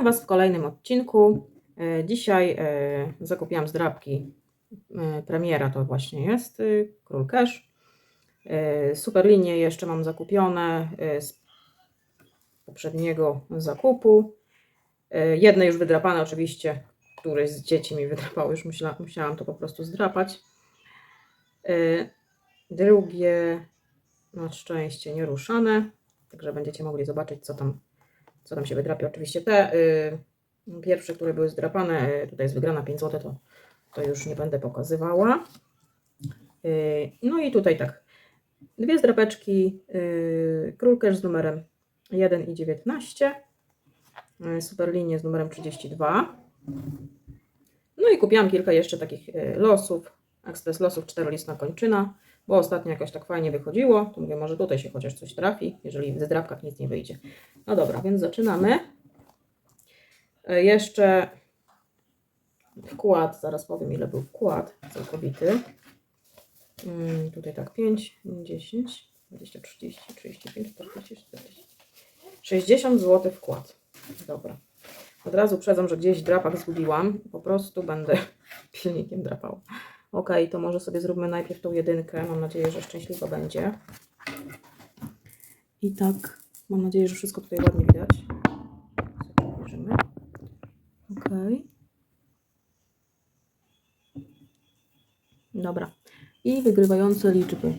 Witam Was w kolejnym odcinku. E, Dzisiaj e, zakupiłam zdrabki e, premiera, to właśnie jest y, Król Cash. Super linie jeszcze mam zakupione z poprzedniego zakupu. Jedne już wydrapane oczywiście, któreś z dzieci mi wydrapało, już musiała, musiałam to po prostu zdrapać. Drugie na szczęście nieruszane, także będziecie mogli zobaczyć co tam co tam się wydrapie. Oczywiście te y, pierwsze, które były zdrapane, y, tutaj jest wygrana 5 zł, to, to już nie będę pokazywała. Y, no i tutaj tak, dwie zdrapeczki, y, królkerz z numerem 1 i 19, y, superlinie z numerem 32. No i kupiłam kilka jeszcze takich y, losów, ekspres losów, czterolistna kończyna, bo ostatnio jakoś tak fajnie wychodziło, to mówię, może tutaj się chociaż coś trafi, jeżeli w zdrapkach nic nie wyjdzie. No dobra, więc zaczynamy. E, Jeszcze wkład, zaraz powiem ile był wkład całkowity. Mm, Tutaj tak 5, 10, 20, 30, 35, 40, 40. 60 zł wkład. Dobra. Od razu uprzedzam, że gdzieś drapak zgubiłam. Po prostu będę pilnikiem drapał. Ok, to może sobie zróbmy najpierw tą jedynkę. Mam nadzieję, że szczęśliwa będzie. I tak, mam nadzieję, że wszystko tutaj ładnie widać. Sobie obejrzymy. Ok. Dobra. I wygrywające liczby.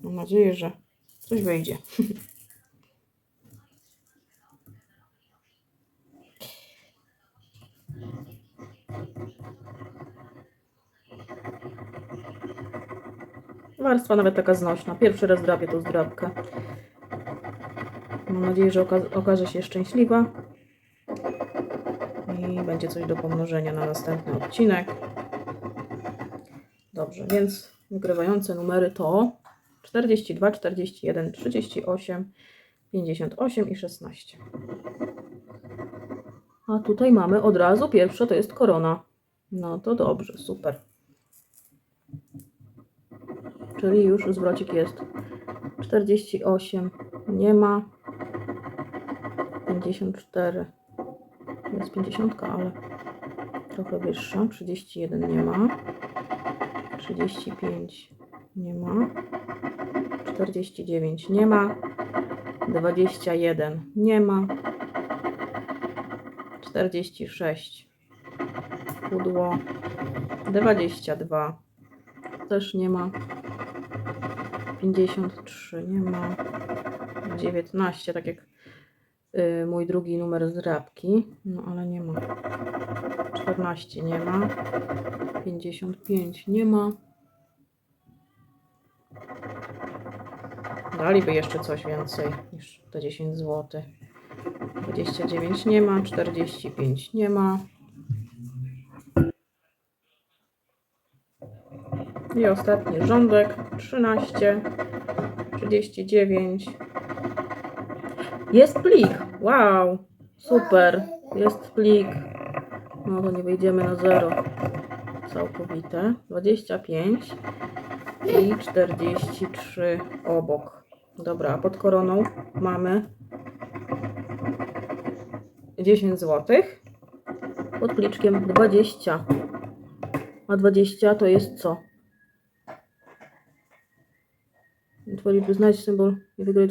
Mam nadzieję, że coś wyjdzie. Warstwa nawet taka znośna. Pierwszy raz drapię tą zdrabkę. Mam nadzieję, że oka okaże się szczęśliwa. I będzie coś do pomnożenia na następny odcinek. Dobrze, więc wygrywające numery to 42, 41, 38, 58 i 16. A tutaj mamy od razu pierwsze, to jest korona. No to dobrze, super. Czyli już zwrocik jest. 48, nie ma. 54, jest 50, ale trochę wyższa, 31 nie ma. 35 nie ma. 49 nie ma. 21 nie ma. 46 pudło. 22 też nie ma 53 nie ma 19 tak jak y, mój drugi numer z rabki no ale nie ma. 14 nie ma. 55 nie ma. Daliby jeszcze coś więcej niż te 10 zł 29 nie ma 45 nie ma I ostatni rządek 13, 39. Jest plik. Wow, super. Jest plik. No to nie wyjdziemy na zero całkowite. 25 i 43 obok. Dobra, pod koroną mamy 10 zł. Pod pliczkiem 20. A 20 to jest co? Twoi znajdź symbol i wygraj.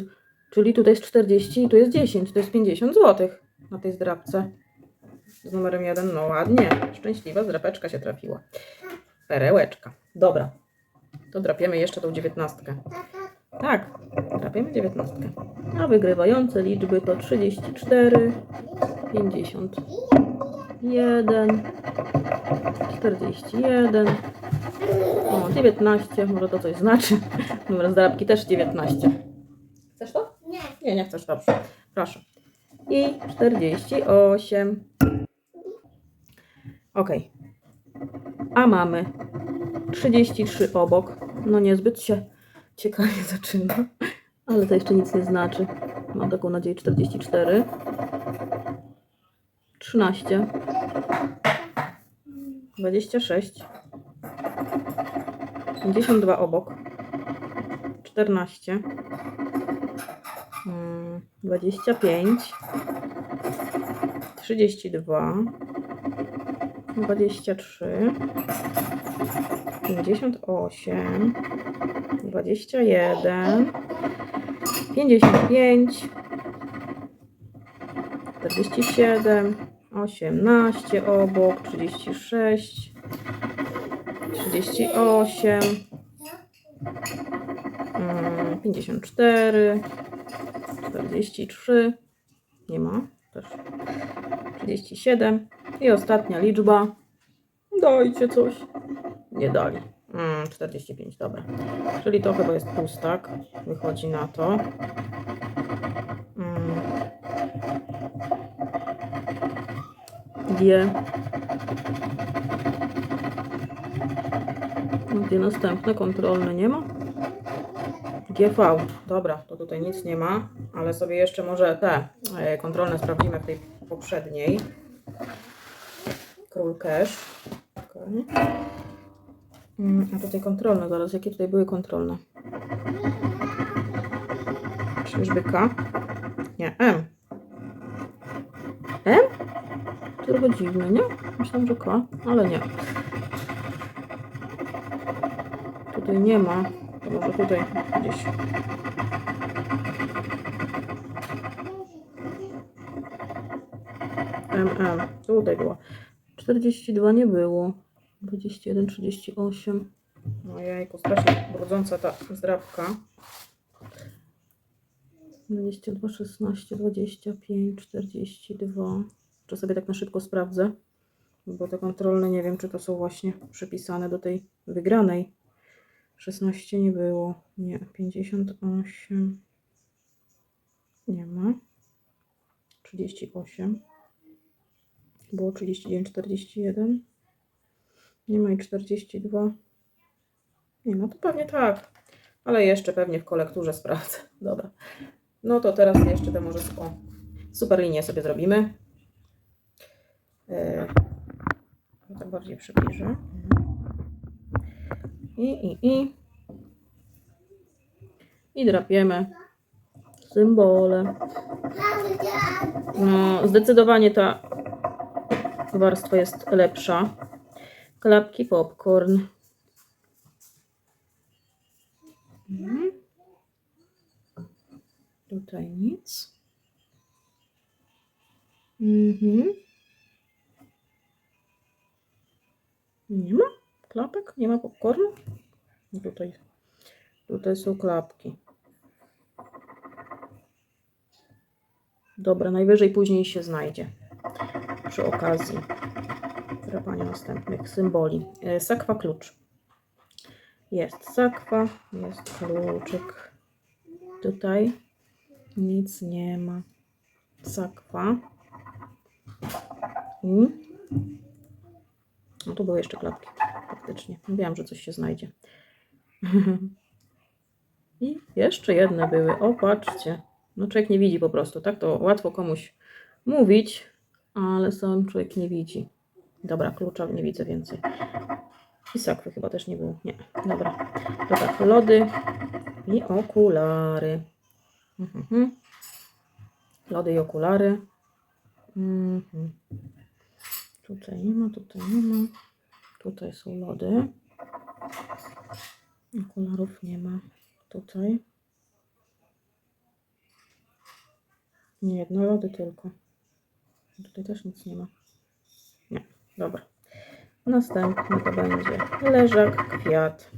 Czyli tutaj jest 40 i tu jest 10. To jest 50 zł na tej zdrabce. Z numerem 1. No ładnie. Szczęśliwa zdrapeczka się trafiła. Perełeczka. Dobra. To drapiemy jeszcze tą 19. Tak, drapiemy 19. A wygrywające liczby to 34, 51, 41, o, 19, może to coś znaczy. Numer zdrabki też 19. Chcesz to? Nie. Nie, nie chcesz, dobrze. Proszę. I 48. Ok. A mamy 33 obok. No niezbyt się ciekawie zaczyna, ale to jeszcze nic nie znaczy. Mam taką nadzieję 44. 13. 26. 52 obok. 14. mm, 25. 32, 23, 58, 21, 55, 47, 18 obok, 36, 38, mm, 54, 43, nie ma, też. 37 i ostatnia liczba, dajcie coś, nie dali, mm, 45, dobra, czyli to chyba jest pustak, wychodzi na to. Mm. G. Gdzie następne kontrolne nie ma? GV. Dobra, to tutaj nic nie ma, ale sobie jeszcze może te e, kontrolne sprawdzimy w tej poprzedniej. Król cash. Mm, A tutaj kontrolne zaraz. Jakie tutaj były kontrolne? Czyżby K? Nie, M. M? Trochę dziwne, nie? Myślałam, że K, ale nie. Tutaj nie ma. To może tutaj gdzieś. MM. Tutaj była. 42 nie było. 21, 38. Ojejku, strasznie brudząca ta zdrabka. 22, 16, 25, 42. Czy sobie tak na szybko sprawdzę? Bo te kontrolne nie wiem, czy to są właśnie przypisane do tej wygranej. 16 nie było. Nie. 58. Nie ma. 38. Było 39, 41. Nie ma i 42. Nie ma, to pewnie tak. Ale jeszcze pewnie w kolekturze sprawdzę. Dobra. No to teraz jeszcze te może o, super linię sobie zrobimy. Yy, tak bardziej przybliżę. I, i, i. I drapiemy symbole. No, zdecydowanie ta warstwa jest lepsza. Klapki popcorn. Mhm. Tutaj nic. Mhm. Nie ma klapek? Nie ma popcornu? Tutaj, tutaj są klapki. Dobra, najwyżej później się znajdzie przy okazji drapania następnych symboli. E, Sakwa klucz. Jest sakwa, jest kluczyk. Tutaj nic nie ma. Sakwa. I no tu były jeszcze klapki. Faktycznie. Mówiłam, że coś się znajdzie. I jeszcze jedne były. O, patrzcie. No człowiek nie widzi po prostu. Tak to łatwo komuś mówić, ale sam człowiek nie widzi. Dobra, klucza nie widzę więcej. I sakwy chyba też nie było. Nie, dobra. To tak, lody i okulary. Mhm. Lody i okulary. Mhm. Tutaj nie ma, tutaj nie ma. Tutaj są lody. Okularów nie ma. Tutaj. Nie, jedno lody tylko. Tutaj też nic nie ma. Nie, dobra. Następny to będzie leżak, kwiat.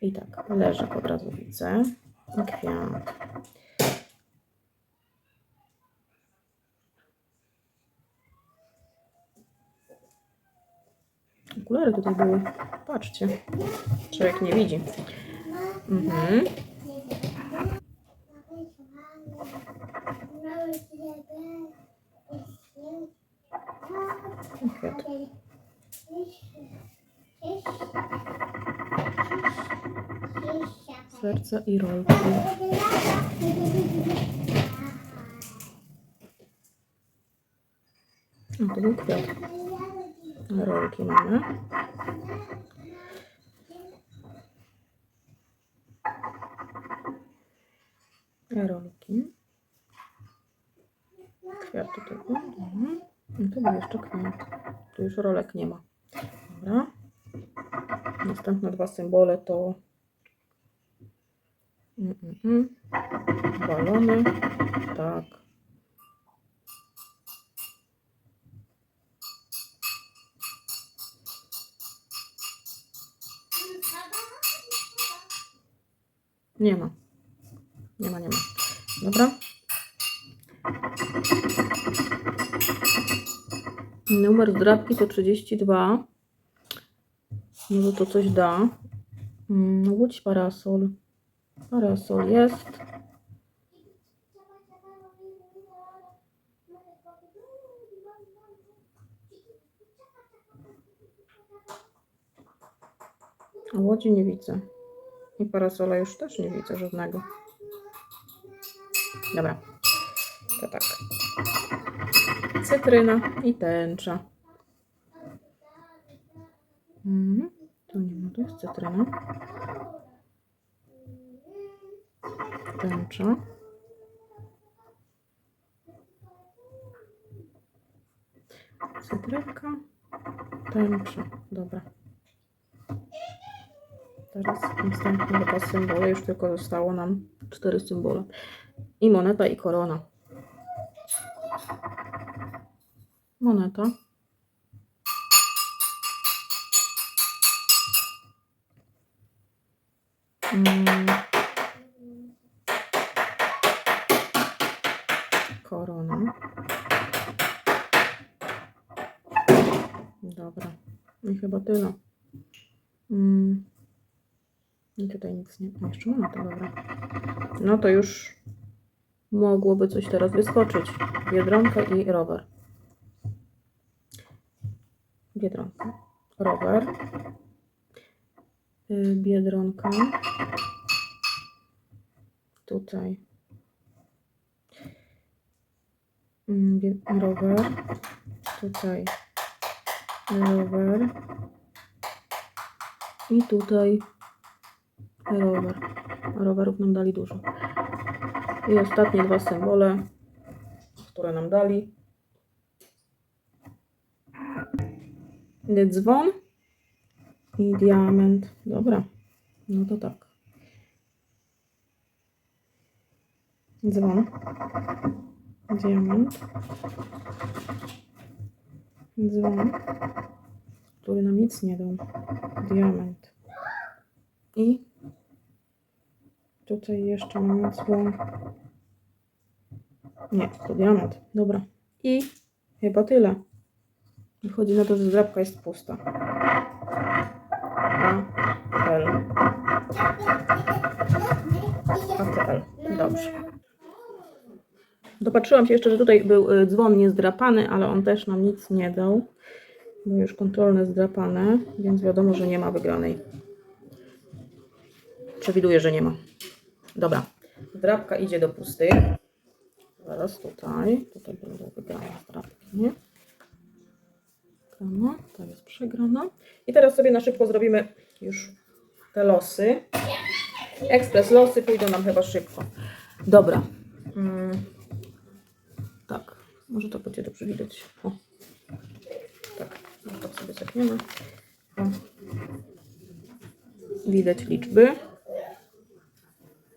I tak, leżak od razu widzę. Kwiat. Okulary tutaj były. Patrzcie. Człowiek nie widzi. Mhm. Kwiat. I rolki. O, to był kwiat. Rolki mamy. Rolki. Kwiat tutaj był. Tu jeszcze kwiat. Tu już rolek nie ma. Dobra. Następne dwa symbole to mm, mm, mm. balony. Tak. Nie ma. Nie ma, nie ma. Dobra. Numer zdrabki to 32. Może to coś da. Mm, Łódź parasol. Parasol jest. Łodzi nie widzę. I parasola już też nie widzę żadnego. Dobra. To tak. Cytryna i tęcza. Mhm. Tu nie ma, to jest cytryna. Tęcza. Cytrynka. Tęcza. Dobra. Teraz następne dwa symbole. Już tylko zostało nam cztery symbole. I moneta i korona. Moneta. Mm. Korona. Dobra. I chyba tyle. Mm. I tutaj nic nie. a, Jeszcze moneta, dobra. No to już mogłoby coś teraz wyskoczyć. Biedronka i rower. Biedronka. Rower. Y, Biedronka. Tutaj. Mm, Rower. Tutaj. Rower. I tutaj rower. A rowerów nam dali dużo. I ostatnie dwa symbole, które nam dali. Dzwon i diament. Dobra, no to tak. Dzwon. Diament. Dzwon. Który nam nic nie dał. Diament. I tutaj jeszcze mamy. Nie, to diament. Dobra. I chyba tyle. Wychodzi na to, że zdrabka jest pusta. A, L. ATL. Dobrze. Dopatrzyłam się jeszcze, że tutaj był y, dzwon niezdrapany, ale on też nam nic nie dał. Były już kontrolne zdrapane, więc wiadomo, że nie ma wygranej. Przewiduję, że nie ma. Dobra. Zdrabka idzie do pustych. Zaraz tutaj. Tutaj będą wygrane zdrabki. Nie? Wygrana, ta jest przegrana. I teraz sobie na szybko zrobimy już te losy. Ekspres losy pójdą nam chyba szybko. Dobra. Mm. Tak. Może to będzie dobrze widać. O. Tak. No tak sobie cofniemy. O. Widać liczby.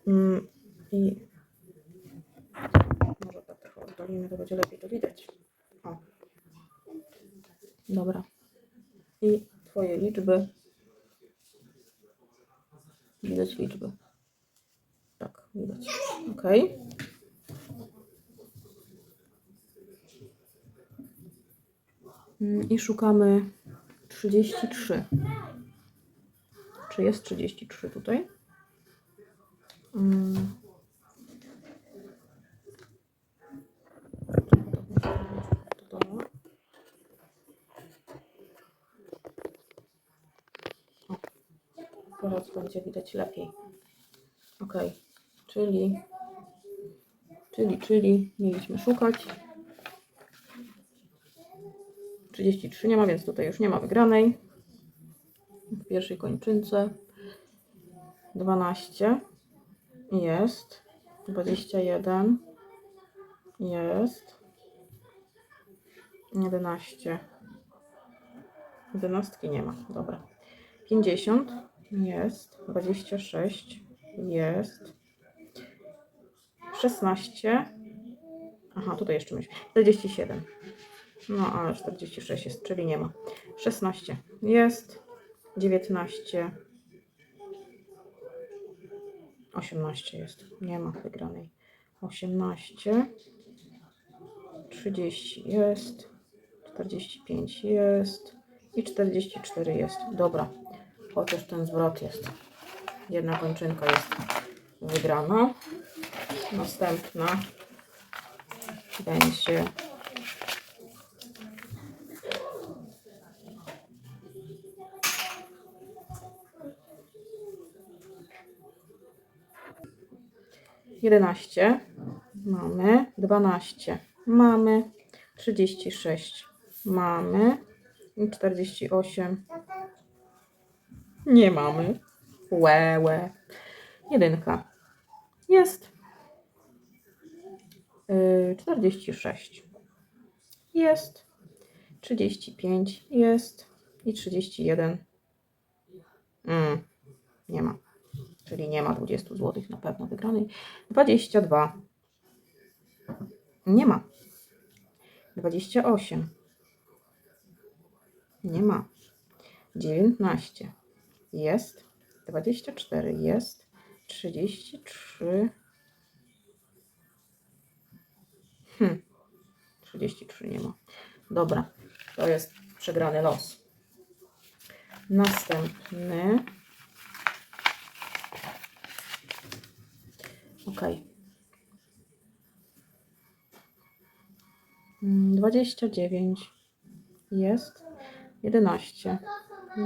Mm. I może tak trochę oddalimy, to będzie lepiej to widać. O. Dobra. I Twoje liczby. Widać liczby. Tak, widać. Ok. Mm, I szukamy 33. Czy jest 33 tutaj? Mm. Teraz będzie widać lepiej. Ok, czyli, czyli, czyli mieliśmy szukać. 33 nie ma, więc tutaj już nie ma wygranej. W pierwszej kończynce 12 jest, 21 jest, 11. 11 nie ma, dobra. 50 jest. 26 jest. 16. Aha, tutaj jeszcze myśl. 47. No, ale 46 jest, czyli nie ma. 16 jest. 19. 18 jest. Nie ma wygranej. 18. 30 jest. 45 jest. I 44 jest. Dobra. Chociaż ten zwrot jest. Jedna kończynka jest wygrana. Następna będzie jedenaście. Mamy dwanaście. Mamy trzydzieści sześć. Mamy i czterdzieści osiem. Nie mamy. Łe, łe. Jedynka. Jest. Yy, 46. Jest. 35. Jest. I 31. Mm, nie ma. Czyli nie ma 20 zł na pewno wygranej. 22. Nie ma. 28. Nie ma. 19. Jest. 24. Jest. 33. Hmm. 33 nie ma. Dobra. To jest przegrany los. Następny. Ok. Mm, 29 jest. 11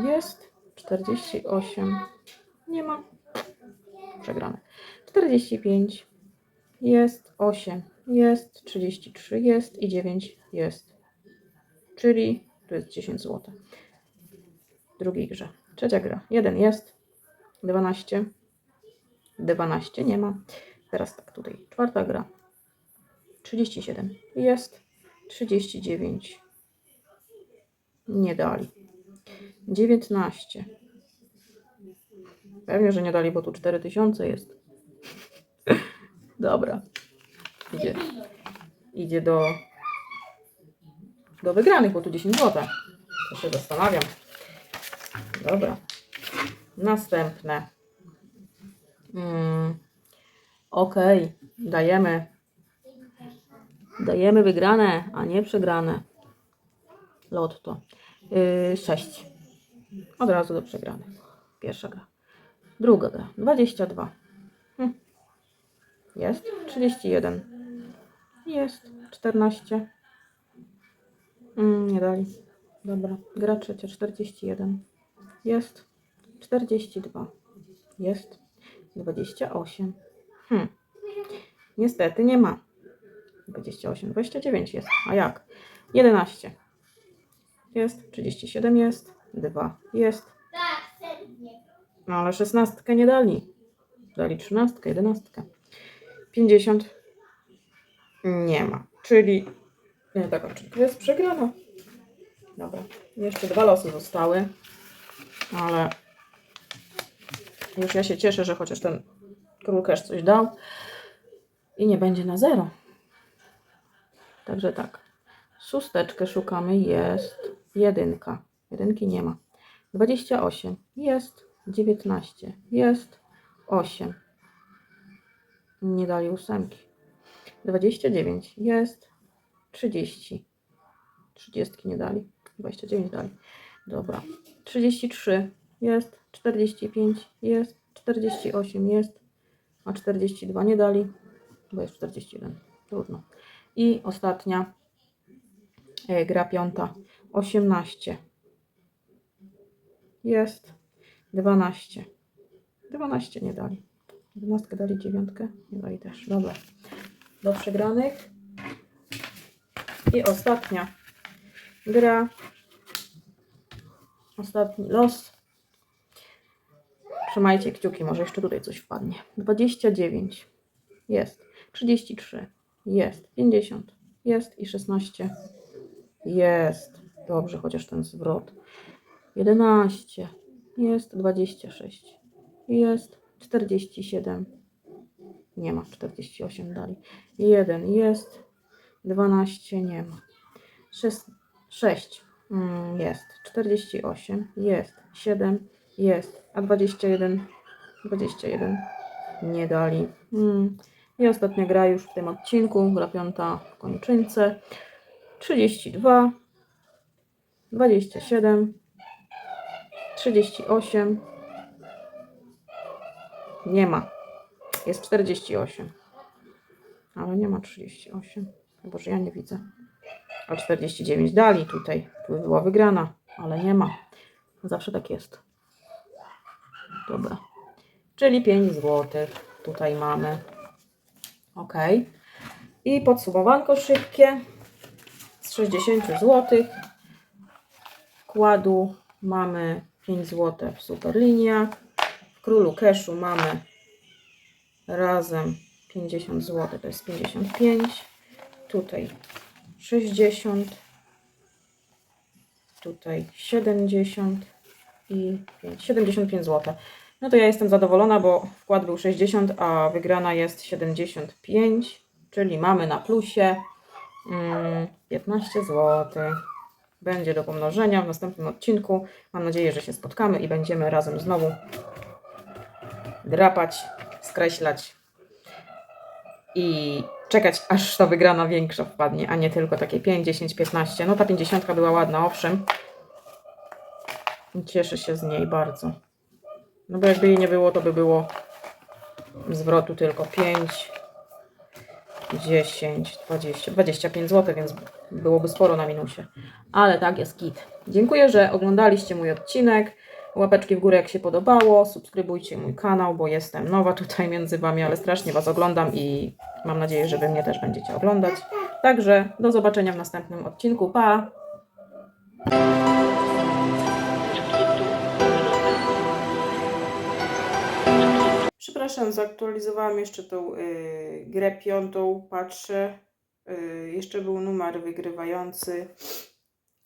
jest. 48 nie ma. Przegrane. 45 jest. 8 jest. 33 jest. I 9 jest. Czyli tu jest 10 zł. Drugiej grze. Trzecia gra. 1 jest. 12. 12 nie ma. Teraz tak tutaj. Czwarta gra. 37 jest. 39 nie dali. 19 Pewnie, że nie dali, bo tu 4000 jest. Dobra. Idzie. Idzie do do wygranych, bo tu 10 zł. To się zastanawiam. Dobra. Następne. Mm. Ok, dajemy. Dajemy wygrane, a nie przegrane. Lotto. Yy, 6. Od razu do przegranych. Pierwsza gra. Druga gra. 22. Hm. Jest. 31. Jest. 14. Mm, nie dali. Dobra. Gra trzecia. 41. Jest. 42. Jest. 28. Hm. Niestety nie ma. 28. 29 jest. A jak? 11. Jest. 37 jest. 2 jest. No ale 16 nie dali. Dali 13, 11. 50 nie ma. Czyli nie, taka, czyli to jest przegrana. Dobra. Jeszcze dwa losy zostały. Ale już ja się cieszę, że chociaż ten król cash coś dał. I nie będzie na zero. Także tak. Szósteczkę szukamy. Jest jedynka. Jedynki nie ma. 28 jest. 19 jest. 8. Nie dali ósemki. 29 jest. 30. 30 nie dali. 29 dali. Dobra. 33 jest. 45 jest. 48 jest. A 42 nie dali. Bo jest 41. Trudno. I ostatnia e, gra piąta. 18 jest. 12. 12 nie dali. 11 dali, 9 nie dali też. Dobra. Do przegranych. I ostatnia gra. Ostatni los. Trzymajcie kciuki, może jeszcze tutaj coś wpadnie. 29 jest. 33 jest. 50 jest i 16 Jest. Dobrze, chociaż ten zwrot. 11. Jest 26. Jest 47. Nie ma 48 dali. 1 jest. 12 nie ma. 6, 6 mm, jest. 48 jest. 7 jest. A 21 21 nie dali. Mm. I ostatnia gra już w tym odcinku. Gra piąta w kończynce. 32 27 38 nie ma. Jest 48. Ale nie ma 38. Boże, ja nie widzę. A 49 dali tutaj. Tu była wygrana, ale nie ma. Zawsze tak jest. Dobra. Czyli 5 zł. Tutaj mamy. Ok. I podsumowanko szybkie. Z 60 zł. Wkładu mamy 5 zł w Superlinia. W Królu Cashu mamy razem 50 zł, to jest 55. Tutaj 60. Tutaj 70 i 5, 75 zł. No to ja jestem zadowolona, bo wkład był 60, a wygrana jest 75, czyli mamy na plusie mm, 15 zł. Będzie do pomnożenia w następnym odcinku. Mam nadzieję, że się spotkamy i będziemy razem znowu drapać, skreślać i czekać, aż ta wygrana większa wpadnie, a nie tylko takie 5, 10, 15. No ta 50 była ładna, owszem. Cieszę się z niej bardzo. No bo jakby jej nie było, to by było zwrotu tylko 5, 10, 20, 25 zł, więc byłoby sporo na minusie. Ale tak jest kit. Dziękuję, że oglądaliście mój odcinek. Łapeczki w górę jak się podobało. Subskrybujcie mój kanał, bo jestem nowa tutaj między Wami, ale strasznie Was oglądam i mam nadzieję, że Wy mnie też będziecie oglądać. Także do zobaczenia w następnym odcinku. Pa! Przepraszam, zaktualizowałam jeszcze tą y, grę piątą. Patrzę. Y, jeszcze był numer wygrywający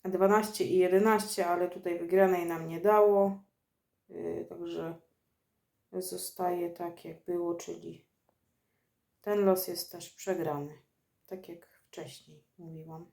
12 i 11, ale tutaj wygranej nam nie dało. Y, także zostaje tak jak było, czyli ten los jest też przegrany. Tak jak wcześniej mówiłam.